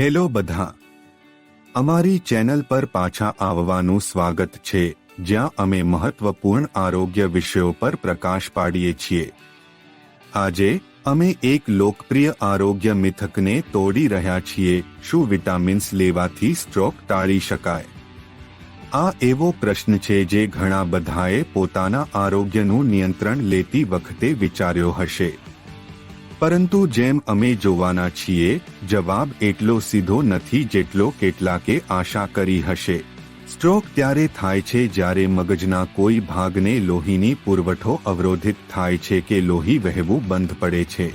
Hello બધા. અમારી channel પર પાછા આવવાનું સ્વાગત છે, જ્યાં અમે મહત્વપૂર્ણ આરોગ્ય વિષયો પર પ્રકાશ પાડીએ છીએ. આજે અમે એક લોકપ્રિય આરોગ્ય મિથકને તોડી રહ્યા છીએ, શું વિટામિન્સ લેવાથી સ્ટ્રોક ટાળી શકાય? આ એવો પ્રશ્ન છે જે ઘણા બધાએ પોતાના આરોગ્યનું નિયંત્રણ લેતી વખતે વિચાર્યો હશે. પરંતુ જેમ અમે જોવાના છીએ, જવાબ એટલો સીધો નથી જેટલો કેટલાકે આશા કરી હશે. સ્ટ્રોક ત્યારે થાય છે જ્યારે મગજના કોઈ ભાગને લોહીની પુરવઠો અવરોધિત થાય છે કે લોહી વહેવું બંધ પડે છે.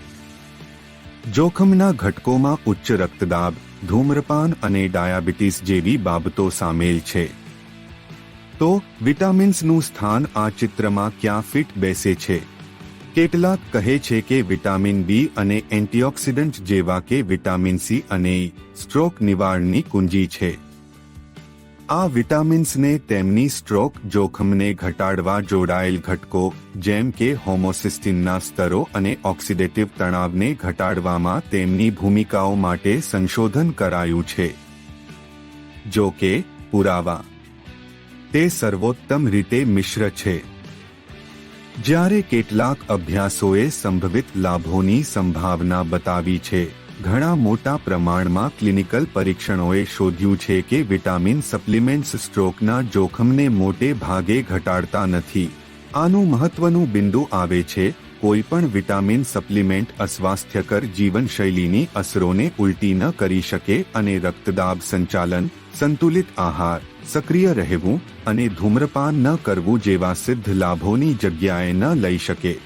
જોખમના ઘટકોમાં ઉચ્ચ રક્તદાબ, ધૂમ્રપાન અને ડાયાબિટીસ જેવી બાબતો સામેલ છે. તો વિટામિન્સનું સ્થાન આ ચિત્રમાં ક્યાં ફિટ બેસે છે? કેટલાક કહે છે કે વિટામિન બી અને એન્ટીઓક્સિડન્ટ જેવા કે વિટામિન સી અને સ્ટ્રોક નિવારણની કુંજી છે. આ વિટામિન્સને તેમની સ્ટ્રોક જોખમને ઘટાડવા જોડાયેલ ઘટકો, જેમ કે હોમોસિસ્ટિનના સ્તરો અને ઓક્સિડેટિવ તણાવને ઘટાડવામાં તેમની ભૂમિકાઓ માટે સંશોધન કરાયું છે. જો કે, પુરાવા. તે સર્વોત્તમ રીતે મિશ્ર છે. જ્યારે કેટલાક અભ્યાસોએ સંભવિત લાભોની સંભાવના બતાવી છે, ઘણા મોટા પ્રમાણમાં ક્લિનિકલ પરીક્ષણોએ શોધ્યું છે કે વિટામિન સપ્લિમેન્ટ્સ સ્ટ્રોકના જોખમને મોટે ભાગે ઘટાડતા નથી. આનું મહત્વનું બિંદુ આવે છે કોઈ પણ વિટામિન સપ્લિમેન્ટ અસ્વાસ્થ્યકર જીવનશૈલીની અસરોને ઉલટી ન કરી શકે અને રક્તદાબ સંચાલન, સંતુલિત આહાર, સક્રિય રહેવું અને ધૂમ્રપાન ન કરવું જેવા સિદ્ધ લાભોની જગ્યાએ ન લઈ શકે.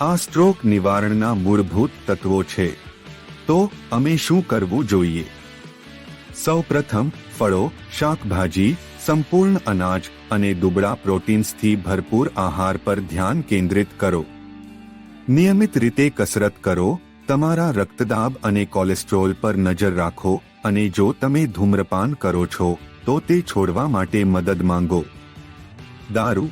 આ સ્ટ્રોક નિવારણના મૂળભૂત તત્વો છે. તો અમે શું કરવું જોઈએ? સૌપ્રથમ, ફળો, શાકભાજી, સંપૂર્ણ અનાજ અને દુબળા પ્રોટીન્સથી ભરપૂર આહાર પર ધ્યાન કેન્દ્રિત કરો. નિયમિત રીતે કસરત કરો, તમારા રક્તદાબ અને કોલેસ્ટ્રોલ પર નજર રાખો અને જો તમે ધૂમ્રપાન કરો છો, તો તે છોડવા માટે મદદ માંગો. દારૂ.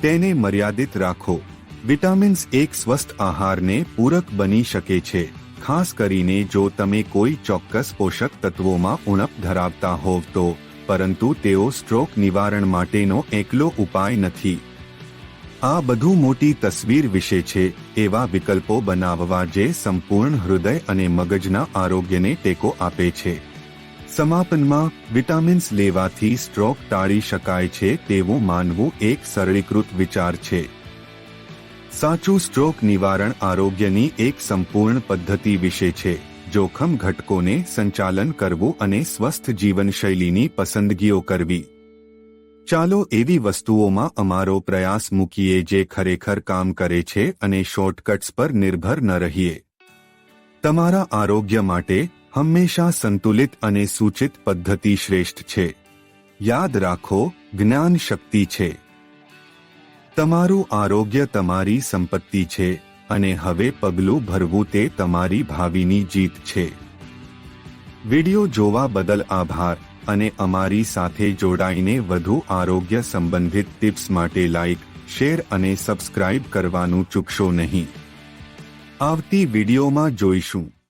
તેને મર્યાદિત રાખો. વિટામિન્સ એક સ્વસ્થ આહારને પૂરક બની શકે છે, ખાસ કરીને જો તમે કોઈ ચોક્કસ પોષક તત્વોમાં ઉણપ ધરાવતા હોવ તો, પરંતુ તેઓ સ્ટ્રોક નિવારણ માટેનો એકલો ઉપાય નથી. આ બધું મોટી તસવીર વિશે છે, એવા વિકલ્પો બનાવવા જે સંપૂર્ણ હૃદય અને મગજના આરોગ્યને ટેકો આપે છે. સમાપનમાં, વિટામિન્સ લેવાથી સ્ટ્રોક ટાળી શકાય છે તેવું માનવું એક સરળીકૃત વિચાર છે. સાચું સ્ટ્રોક નિવારણ આરોગ્યની એક સંપૂર્ણ પદ્ધતિ વિશે છે. જોખમ ઘટકોને સંચાલન કરવું અને સ્વસ્થ જીવનશૈલીની પસંદગીઓ કરવી. ચાલો એવી વસ્તુઓમાં અમારો પ્રયાસ મૂકીએ જે ખરેખર કામ કરે છે અને શોર્ટકટ્સ પર નિર્ભર ન રહીએ. તમારા આરોગ્ય માટે હંમેશા સંતુલિત અને સૂચિત પદ્ધતિ શ્રેષ્ઠ છે. યાદ રાખો, જ્ઞાન શક્તિ છે. તમારું આરોગ્ય તમારી સંપત્તિ છે અને હવે પગલું ભરવું તે તમારી ભાવિની જીત છે. વિડિયો જોવા બદલ આભાર. અને અમારી સાથે જોડાઈને વધુ આરોગ્ય સંબંધિત ટિપ્સ માટે લાઇક શેર અને સબસ્ક્રાઇબ કરવાનું ચૂકશો નહીં. આવતી વિડીયોમાં જોઈશું.